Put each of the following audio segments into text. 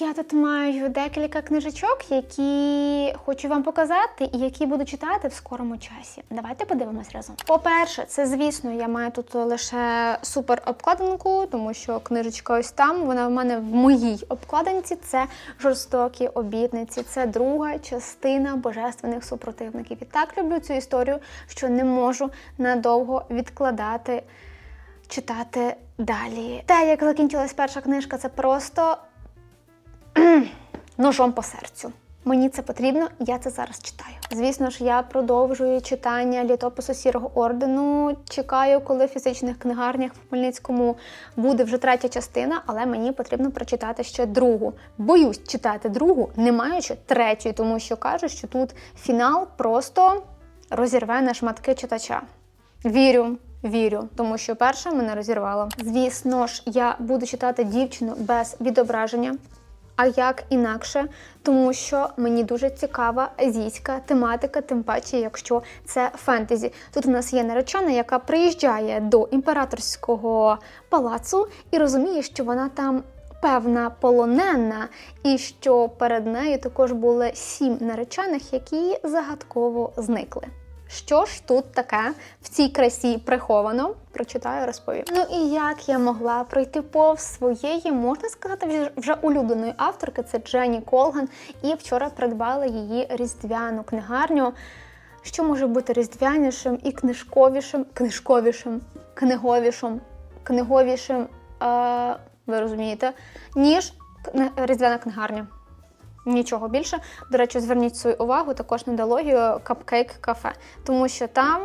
Я тут маю декілька книжечок, які хочу вам показати і які буду читати в скорому часі. Давайте подивимось разом. По-перше, це звісно, я маю тут лише супер обкладинку, тому що книжечка ось там. Вона в мене в моїй обкладинці. Це жорстокі обітниці. Це друга частина божественних супротивників. І так люблю цю історію, що не можу надовго відкладати читати далі. Те, як закінчилась перша книжка, це просто ножом по серцю. Мені це потрібно, я це зараз читаю. Звісно ж, я продовжую читання літопису сірого ордену. Чекаю, коли в фізичних книгарнях в Хмельницькому буде вже третя частина, але мені потрібно прочитати ще другу. Боюсь читати другу, не маючи третьої, тому що кажуть, що тут фінал просто розірве на шматки читача. Вірю, вірю, тому що перша мене розірвала. Звісно ж, я буду читати дівчину без відображення. А як інакше, тому що мені дуже цікава азійська тематика, тим паче, якщо це фентезі. Тут у нас є наречена, яка приїжджає до імператорського палацу і розуміє, що вона там певна полонена, і що перед нею також були сім наречених, які загадково зникли. Що ж тут таке в цій красі приховано? Прочитаю, розповім. Ну і як я могла пройти повз своєї, можна сказати, вже- улюбленої авторки, це Дженні Колган. І вчора придбала її різдвяну книгарню. Що може бути різдвянішим і книжковішим, книжковішим, книговішим, книговішим, е, ви розумієте, ніж різдвяна книгарня. Нічого більше. До речі, зверніть свою увагу також на дологію капкейк кафе, тому що там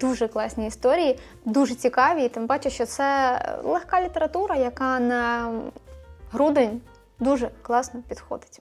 дуже класні історії, дуже цікаві, і тим паче, що це легка література, яка на грудень дуже класно підходить.